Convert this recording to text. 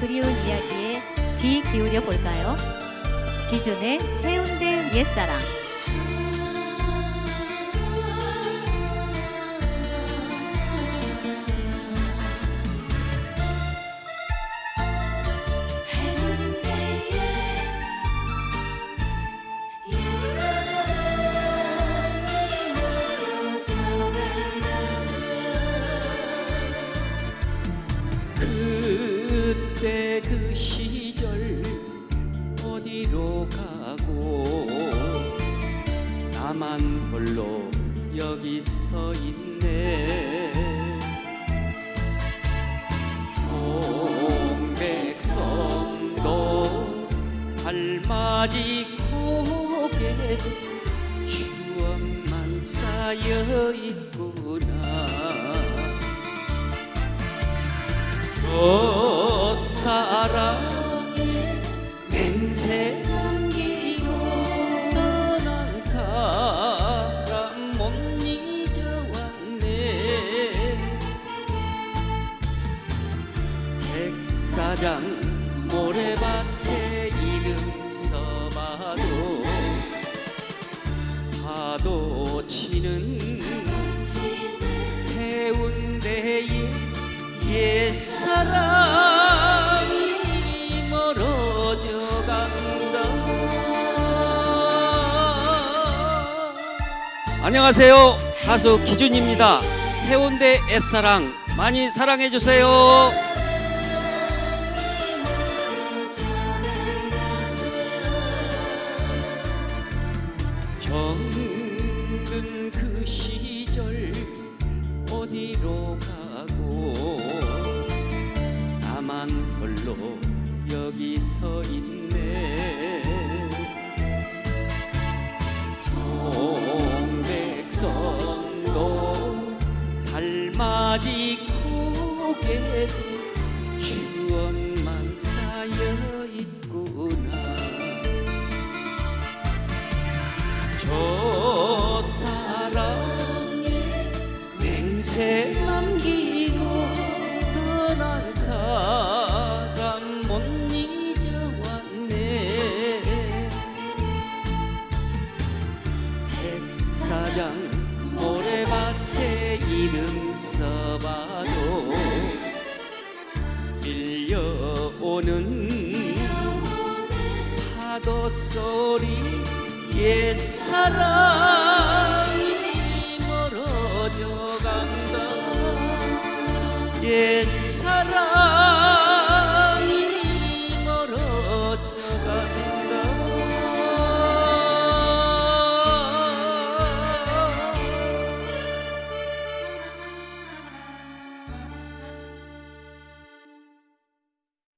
그리운 이야기에 귀 기울여 볼까요? 기존의 해운대 옛사랑. 그 때 그 시절 어디로 가고? 나만 홀로 여기 서 있네. 동백섬도 달맞이 고개 추억만 쌓여 있구나. 첫 백사장 모래밭에 이름 써봐도 파도 치는 해운대의 옛사랑이 멀어져 간다. 안녕하세요. 가수 기준입니다. 해운대 옛사랑 많이 사랑해 주세요 정든 그 시절 어디로 가고? 나만 홀로 여기 서 있네. 동백섬도 달맞이 고개 맹세 남기고 떠난 사람 못 잊어왔네. 백사장 모래밭에 이름 써봐도 밀려오는 파도 소리 옛사랑 και σαρά